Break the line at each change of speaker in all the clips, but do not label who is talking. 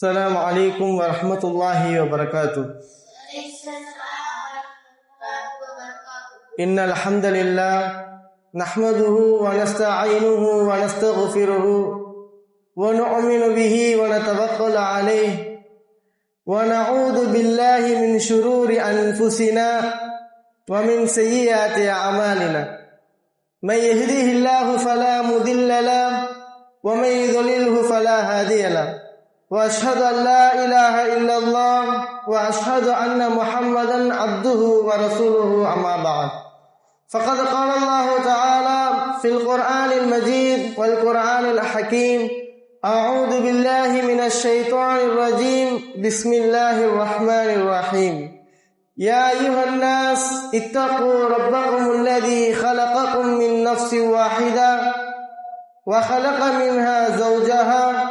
السلام عليكم ورحمة الله وبركاته. إن الحمد لله نحمده ونستعينه ونستغفره ونؤمن به ونتوكل عليه ونعوذ بالله من شرور أنفسنا ومن سيئات أعمالنا. من يهديه الله فلا مضل له ومن يضلله فلا هادي له. وأشهد أن لا إله إلا الله وأشهد أن محمدا عبده ورسوله أما بعد. فقد قال الله تعالى في القرآن المجيد والقرآن الحكيم أعوذ بالله من الشيطان الرجيم بسم الله الرحمن الرحيم. يا أيها الناس اتقوا ربكم الذي خلقكم من نفس واحدة وخلق منها زوجها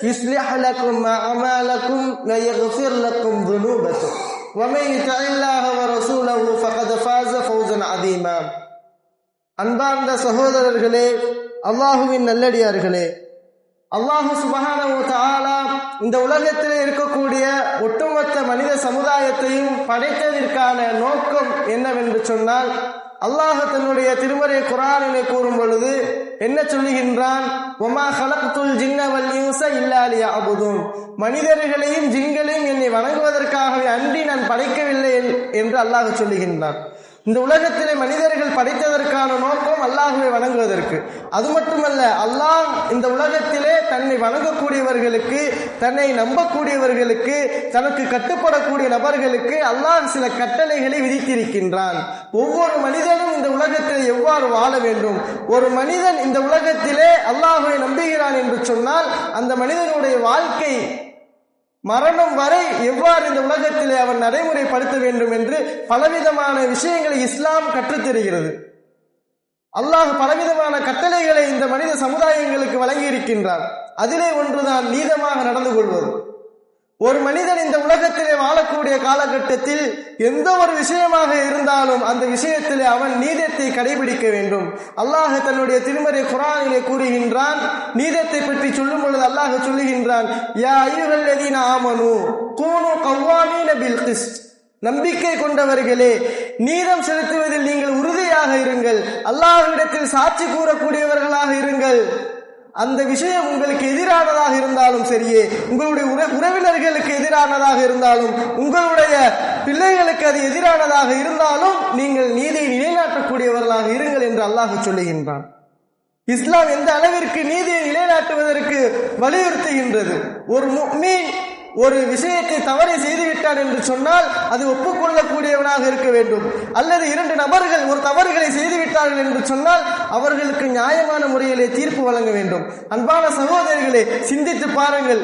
يصلح لكم أعمالكم ويغفر لكم ذنوبكم ومن يطع الله ورسوله فقد فاز فوزا عظيما அன்பார்ந்த சகோதரர்களே அல்லாஹுவின் நல்லடியார்களே அல்லாஹு சுபஹானஹு தஆலா இந்த உலகத்திலே இருக்கக்கூடிய ஒட்டுமொத்த மனித சமுதாயத்தையும் படைத்ததற்கான நோக்கம் என்னவென்று சொன்னால் அல்லாஹ் தன்னுடைய திருமறை குரானிலே கூறும் பொழுது என்ன சொல்லுகின்றான்? ஒமா ஹலக்துல் ஜின்னவல் இல்லாலியா இல்லா மனிதர்களையும் ஜின்களையும் என்னை வணங்குவதற்காகவே அன்றி நான் படைக்கவில்லை என்று அல்லாஹ் சொல்லுகின்றான். இந்த உலகத்திலே மனிதர்கள் படைத்ததற்கான நோக்கம் அல்லாஹுவை வணங்குவதற்கு. அது மட்டுமல்ல அல்லாஹ் இந்த உலகத்திலே தன்னை வணங்கக்கூடியவர்களுக்கு தன்னை நம்பக்கூடியவர்களுக்கு தனக்கு கட்டுப்படக்கூடிய நபர்களுக்கு அல்லாஹ் சில கட்டளைகளை விதித்திருக்கின்றான். ஒவ்வொரு மனிதனும் இந்த உலகத்தில் எவ்வாறு வாழ வேண்டும்? ஒரு மனிதன் இந்த உலகத்திலே அல்லாஹுவை நம்புகிறான் என்று சொன்னால் அந்த மனிதனுடைய வாழ்க்கை மரணம் வரை எவ்வாறு இந்த உலகத்திலே அவன் நடைமுறைப்படுத்த வேண்டும் என்று பலவிதமான விஷயங்களை இஸ்லாம் கற்றுத்தருகிறது. அல்லாஹ் பலவிதமான கட்டளைகளை இந்த மனித சமுதாயங்களுக்கு வழங்கி இருக்கின்றார் அதிலே ஒன்றுதான் நீதமாக நடந்து கொள்வது. ஒரு மனிதன் இந்த உலகத்திலே வாழக்கூடிய காலகட்டத்தில் எந்த ஒரு விஷயமாக இருந்தாலும் அந்த விஷயத்திலே அவன் நீதத்தை கடைபிடிக்க வேண்டும். அல்லாஹ் தன்னுடைய திருமறை குரானிலே கூறுகின்றான் நீதத்தை பற்றி சொல்லும் பொழுது அல்லாஹ் சொல்லுகின்றான் யா ஐயுகல்லதீன ஆமனு கூனு கவ்வாமீன பில் கிஸ்ட் நம்பிக்கை கொண்டவர்களே நீதம் செலுத்துவதில் நீங்கள் உறுதியாக இருங்கள். அல்லாஹ்விடத்தில் சாட்சி கூறக்கூடியவர்களாக இருங்கள். அந்த விஷயம் உங்களுக்கு எதிரானதாக இருந்தாலும் சரியே உங்களுடைய உறவினர்களுக்கு எதிரானதாக இருந்தாலும் உங்களுடைய பிள்ளைகளுக்கு அது எதிரானதாக இருந்தாலும் நீங்கள் நீதியை நிலைநாட்டக்கூடியவர்களாக இருங்கள் என்று அல்லாஹ் சொல்லுகின்றான். இஸ்லாம் எந்த அளவிற்கு நீதியை நிலைநாட்டுவதற்கு வலியுறுத்துகின்றது? ஒரு மீன் ஒரு விஷயத்தை தவறை செய்துவிட்டான் என்று சொன்னால் அது ஒப்புக்கொள்ளக்கூடியவனாக இருக்க வேண்டும். அல்லது இரண்டு நபர்கள் ஒரு தவறுகளை செய்துவிட்டார்கள் என்று சொன்னால் அவர்களுக்கு நியாயமான முறையிலே தீர்ப்பு வழங்க வேண்டும். அன்பான சகோதரிகளே சிந்தித்து பாருங்கள்.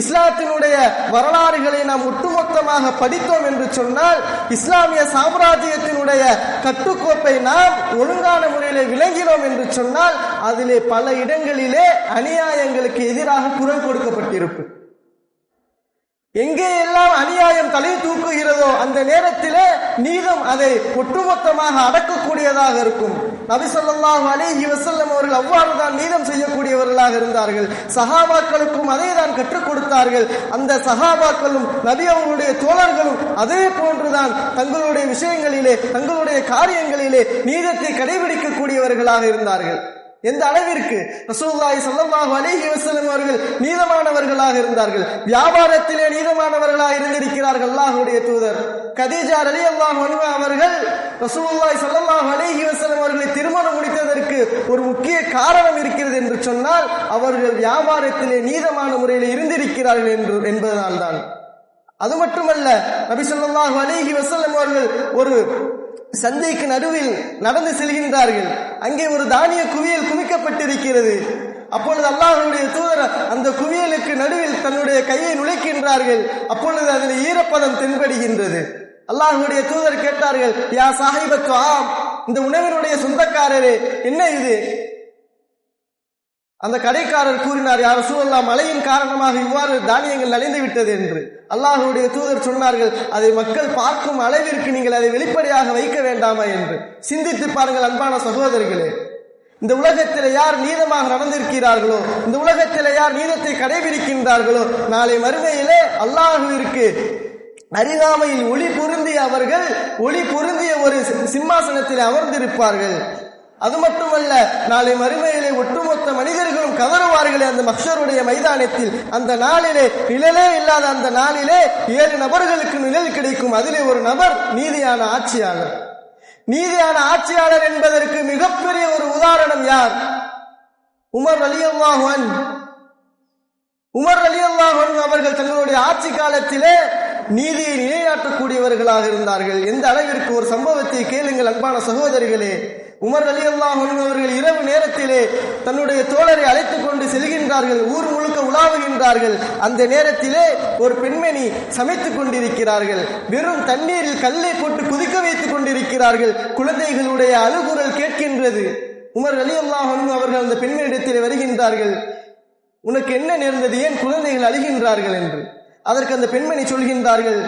இஸ்லாத்தினுடைய வரலாறுகளை நாம் ஒட்டுமொத்தமாக படித்தோம் என்று சொன்னால் இஸ்லாமிய சாம்ராஜ்யத்தினுடைய கட்டுக்கோப்பை நாம் ஒழுங்கான முறையில் விளங்கினோம் என்று சொன்னால் அதிலே பல இடங்களிலே அநியாயங்களுக்கு எதிராக குரல் கொடுக்கப்பட்டிருக்கும். எங்கே எல்லாம் அநியாயம் தலை தூக்குகிறதோ அந்த நேரத்திலே நீதம் அதை ஒட்டுமொத்தமாக அடக்கக்கூடியதாக இருக்கும். நபி சொல்லாஹு வசல்லம் அவர்கள் அவ்வாறு தான் நீதம் செய்யக்கூடியவர்களாக இருந்தார்கள். சஹாபாக்களுக்கும் அதை தான் கற்றுக் கொடுத்தார்கள். அந்த சஹாபாக்களும் நபி அவர்களுடைய தோழர்களும் அதே போன்றுதான் தங்களுடைய விஷயங்களிலே தங்களுடைய காரியங்களிலே நீதத்தை கடைபிடிக்கக்கூடியவர்களாக இருந்தார்கள். எந்த அளவிற்கு ரசூல்லாய் சல்லல்லாஹு அலேஹி வசலம் அவர்கள் நீதமானவர்களாக இருந்தார்கள் வியாபாரத்திலே நீதமானவர்களாக இருந்திருக்கிறார்கள் அல்லாஹுடைய தூதர். கதீஜா ரலியல்லாஹு அன்ஹா அவர்கள் ரசூல்லாய் ஸல்லல்லாஹு அலேஹி வசலம் அவர்களை திருமணம் முடித்ததற்கு ஒரு முக்கிய காரணம் இருக்கிறது என்று சொன்னால் அவர்கள் வியாபாரத்திலே நீதமான முறையில் இருந்திருக்கிறார்கள் என்று என்பதனால் தான். அது மட்டுமல்ல நபி சொல்லாஹு அலேஹி வசலம் அவர்கள் ஒரு சந்தைக்கு நடுவில் நடந்து செல்கின்றார்கள். அங்கே ஒரு தானிய குவியல் குவிக்கப்பட்டிருக்கிறது. அப்பொழுது அல்லாஹனுடைய தூதர் அந்த குவியலுக்கு நடுவில் தன்னுடைய கையை நுழைக்கின்றார்கள். அப்பொழுது அதில் ஈரப்பதம் தென்படுகின்றது. அல்லாஹனுடைய தூதர் கேட்டார்கள் யா சாஹிபத்து ஆம் இந்த உணவினுடைய சொந்தக்காரரே என்ன இது? அந்த கடைக்காரர் கூறினார் யார் சூழல்லா மழையின் காரணமாக இவ்வாறு தானியங்கள் நலிந்து விட்டது என்று. அல்லாஹுடைய தூதர் சொன்னார்கள் அதை மக்கள் பார்க்கும் அளவிற்கு நீங்கள் அதை வெளிப்படையாக வைக்க வேண்டாமா என்று. சிந்தித்து பாருங்கள் அன்பான சகோதரர்களே. இந்த உலகத்தில் யார் நீதமாக நடந்திருக்கிறார்களோ இந்த உலகத்தில் யார் நீதத்தை கடைபிடிக்கின்றார்களோ நாளை மறுமையிலே அல்லாஹுவிற்கு அருகாமையில் ஒளி பொருந்திய அவர்கள் ஒளி பொருந்திய ஒரு சிம்மாசனத்தில் அமர்ந்திருப்பார்கள். அது மட்டுமல்ல நாளை மறுமையிலே ஒட்டுமொத்த மனிதர்களும் கதறுவார்களே அந்த மக்ஷருடைய மைதானத்தில். அந்த நாளிலே நிழலே இல்லாத அந்த நாளிலே ஏழு நபர்களுக்கு நிழல் கிடைக்கும். அதிலே ஒரு நபர் நீதியான ஆட்சியாளர். நீதியான ஆட்சியாளர் என்பதற்கு மிகப்பெரிய ஒரு உதாரணம் யார்? உமர் அலியல்லாஹன் உமர் அலியல்லாஹன் அவர்கள் தங்களுடைய ஆட்சி காலத்திலே நீதியை நிலைநாட்டக்கூடியவர்களாக இருந்தார்கள். எந்த அளவிற்கு ஒரு சம்பவத்தை கேளுங்கள் அன்பான சகோதரிகளே. உமர் அலி அல்லாஹ் அவர்கள் இரவு நேரத்திலே தன்னுடைய தோழரை அழைத்துக் கொண்டு செல்கின்றார்கள் ஊர் முழுக்க உலாவுகின்றார்கள். அந்த நேரத்திலே ஒரு பெண்மணி சமைத்துக் கொண்டிருக்கிறார்கள். வெறும் தண்ணீரில் கல்லை போட்டு குதிக்க வைத்துக் கொண்டிருக்கிறார்கள். குழந்தைகளுடைய அழுகுரல் கேட்கின்றது. உமர் அலி அல்லாஹ் அவர்கள் அந்த பெண்மணியிடத்தில் வருகின்றார்கள். உனக்கு என்ன நேர்ந்தது? ஏன் குழந்தைகள் அழுகின்றார்கள்? என்று. அதற்கு அந்த பெண்மணி சொல்கின்றார்கள்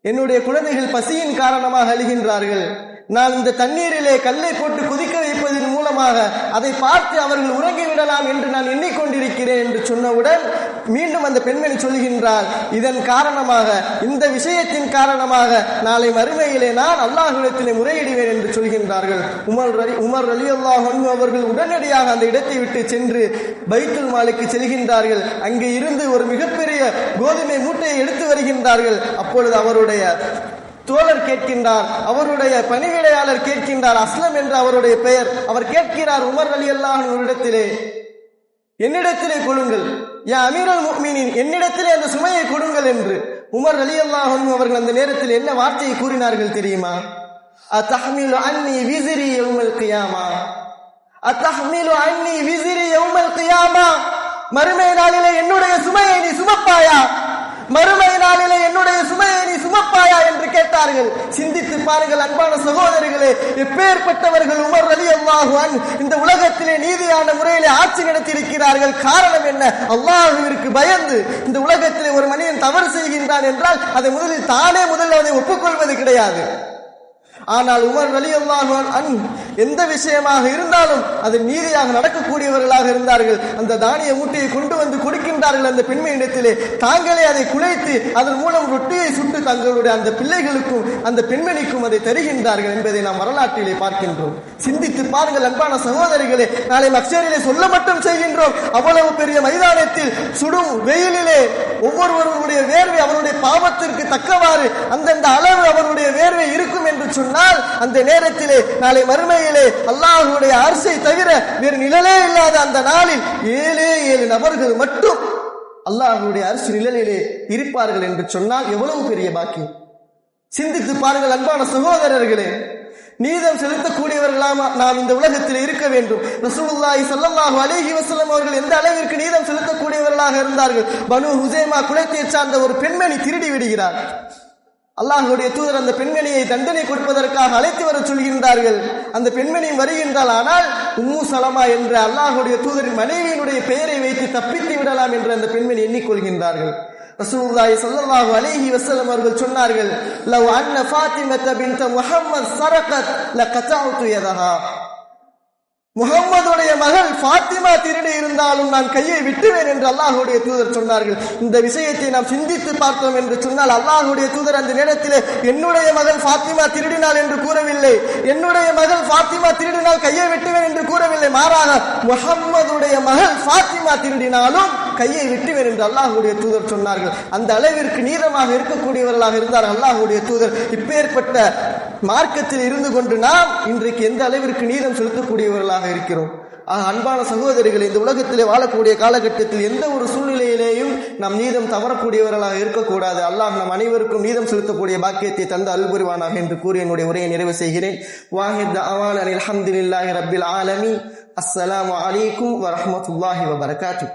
என்னுடைய குழந்தைகள் பசியின் காரணமாக அழுகின்றார்கள். நான் இந்த தண்ணீரிலே கல்லை போட்டு குதிக்க வைப்பதன் மூலமாக அதை பார்த்து அவர்கள் உறங்கி விடலாம் என்று நான் எண்ணிக்கொண்டிருக்கிறேன் என்று சொன்னவுடன் மீண்டும் அந்த பெண்மணி சொல்கின்றார் இதன் காரணமாக இந்த விஷயத்தின் காரணமாக நாளை மறுமையிலே நான் அல்லாஹிடத்திலே முறையிடுவேன் என்று சொல்கின்றார்கள். உமர் ரலி உமர் அலி அல்லாஹ் அவர்கள் உடனடியாக அந்த இடத்தை விட்டு சென்று பைத்துல் மாலுக்கு செல்கின்றார்கள். அங்கே இருந்து ஒரு மிகப்பெரிய கோதுமை மூட்டையை எடுத்து வருகின்றார்கள். அப்பொழுது அவருடைய தோழர் கேட்கின்றார் அவருடைய பணிவிடையாளர் கேட்கின்றார் அஸ்லம் என்ற அவருடைய பெயர். அவர் கேட்கிறார் உமர் அலி அல்லாஹ் இடத்திலே என்னிடத்திலே கொடுங்கள் யா அமீரல் முக்மீனின் என்னிடத்திலே அந்த சுமையை கொடுங்கள் என்று. உமர் அலி அல்லாஹும் அவர்கள் அந்த நேரத்தில் என்ன வார்த்தையை கூறினார்கள் தெரியுமா? அத்தஹ்மிலு அன்னி விசிறி எவ்மல் கியாமா. அத்தஹ்மிலு அன்னி விசிறி எவ்மல் கியாமா. மறுமை நாளிலே என்னுடைய சுமையை நீ சுமப்பாயா? மறுமை நாளிலே என்னுடைய சுமையை நீ சுமப்பாயா என்று கேட்டார்கள் சிந்தித்து பாருங்கள் அன்பான சகோதரிகளே எப்பேற்பட்டவர்கள் உமர் அலி அல்லாஹுவான் இந்த உலகத்திலே நீதியான முறையிலே ஆட்சி நடத்தியிருக்கிறார்கள். காரணம் என்ன? அல்லாஹுவிற்கு பயந்து இந்த உலகத்திலே ஒரு மனிதன் தவறு செய்கின்றான் என்றால் அதை முதலில் தானே முதலில் அதை ஒப்புக்கொள்வது கிடையாது. ஆனால் உமர் அலி அன் எந்த விஷயமாக இருந்தாலும் அது நீதியாக நடக்கக்கூடியவர்களாக இருந்தார்கள். அந்த தானிய மூட்டையை கொண்டு வந்து கொடுக்கின்றார்கள் அந்த பெண்மையிடத்திலே தாங்களே அதை குலைத்து அதன் மூலம் ரொட்டியை சுட்டு தங்களுடைய அந்த பிள்ளைகளுக்கும் அந்த பெண்மணிக்கும் அதை தருகின்றார்கள் என்பதை நாம் வரலாற்றிலே பார்க்கின்றோம். சிந்தித்து பாருங்கள் அன்பான சகோதரிகளே நாளை மக்சரிலே சொல்ல மட்டும் செய்கின்றோம். அவ்வளவு பெரிய மைதானத்தில் சுடும் வெயிலிலே ஒவ்வொருவருடைய வேர்வை அவருடைய பாவத்திற்கு தக்கவாறு அந்தந்த அளவு அவருடைய வேர்வை இருக்கும் என்று சொன்னால் அந்த நேரத்திலே நாளை மறுமையிலே அல்லாஹுடைய அரசை தவிர வேறு நிழலே இல்லாத அந்த நாளில் ஏழே ஏழு நபர்கள் மட்டும் அல்லாஹுடைய அரசு நிழலிலே இருப்பார்கள் என்று சொன்னால் எவ்வளவு பெரிய பாக்கியம். சிந்தித்து பாருங்கள் அன்பான சகோதரர்களே நீதம் செலுத்தக்கூடியவர்களாக நாம் இந்த உலகத்தில் இருக்க வேண்டும்? ரசூலுல்லாஹி ஸல்லல்லாஹு அலைஹி வஸல்லம் அவர்கள் எந்த அளவிற்கு நீதம் செலுத்தக்கூடியவர்களாக இருந்தார்கள்? பனு ஹுசைமா குலத்தை சார்ந்த ஒரு பெண்மணி திருடி விடுகிறார். அல்லாஹுடைய தூதர் அந்த பெண்மணியை தண்டனை கொடுப்பதற்காக அழைத்து வர சொல்கின்றார்கள். அந்த பெண்மணி வருகின்றால் ஆனால் உம்மு சலமா என்ற அல்லாஹுடைய தூதரின் மனைவியினுடைய பெயரை வைத்து தப்பித்து விடலாம் என்று அந்த பெண்மணி எண்ணிக்கொள்கின்றார்கள். ரசூலுல்லாஹி ஸல்லல்லாஹு அலைஹி வஸல்லம் அவர்கள் சொன்னார்கள் லவ் அன்ன ஃபாத்திமத பின்த முஹம்மத் சரகத் லகதஅது யதஹா. முகம்மதுடைய மகள் ஃபாத்திமா திருடி இருந்தாலும் நான் கையை விட்டுவேன் என்று அல்லாஹுடைய தூதர் சொன்னார்கள். இந்த விஷயத்தை நாம் சிந்தித்து பார்த்தோம் என்று சொன்னால் அல்லாஹுடைய தூதர் அந்த நேரத்திலே என்னுடைய மகள் ஃபாத்திமா திருடினாள் என்று கூறவில்லை. என்னுடைய மகள் ஃபாத்திமா திருடினால் கையை விட்டுவேன் என்று கூறவில்லை. மாறாக முகம்மதுடைய மகள் ஃபாத்திமா திருடினாலும் கையை விட்டுவேன் என்று அல்லாஹுடைய தூதர் சொன்னார்கள். அந்த அளவிற்கு நீதமாக இருக்கக்கூடியவர்களாக இருந்தார் அல்லாஹுடைய தூதர். இப்பேற்பட்ட மார்க்கத்தில் இருந்து கொண்டு நாம் இன்றைக்கு எந்த அளவிற்கு நீதம் செலுத்தக்கூடியவர்களாக இருக்கிறோம்? அன்பான சகோதரிகள் இந்த உலகத்திலே வாழக்கூடிய காலகட்டத்தில் எந்த ஒரு சூழ்நிலையிலேயும் நம் நீதம் தவறக்கூடியவர்களாக இருக்கக்கூடாது. அல்லாஹ் நம் அனைவருக்கும் நீதம் செலுத்தக்கூடிய பாக்கியத்தை தந்து அல்புரிவானாக என்று கூறி என்னுடைய உரையை நிறைவு செய்கிறேன். வாஹித் அவான் அலி அஹமதுல்லாஹி ரபில் ஆலமி. அஸ்ஸலாமு அலைக்கும் வரமத்துல்லாஹி வபரகாத்து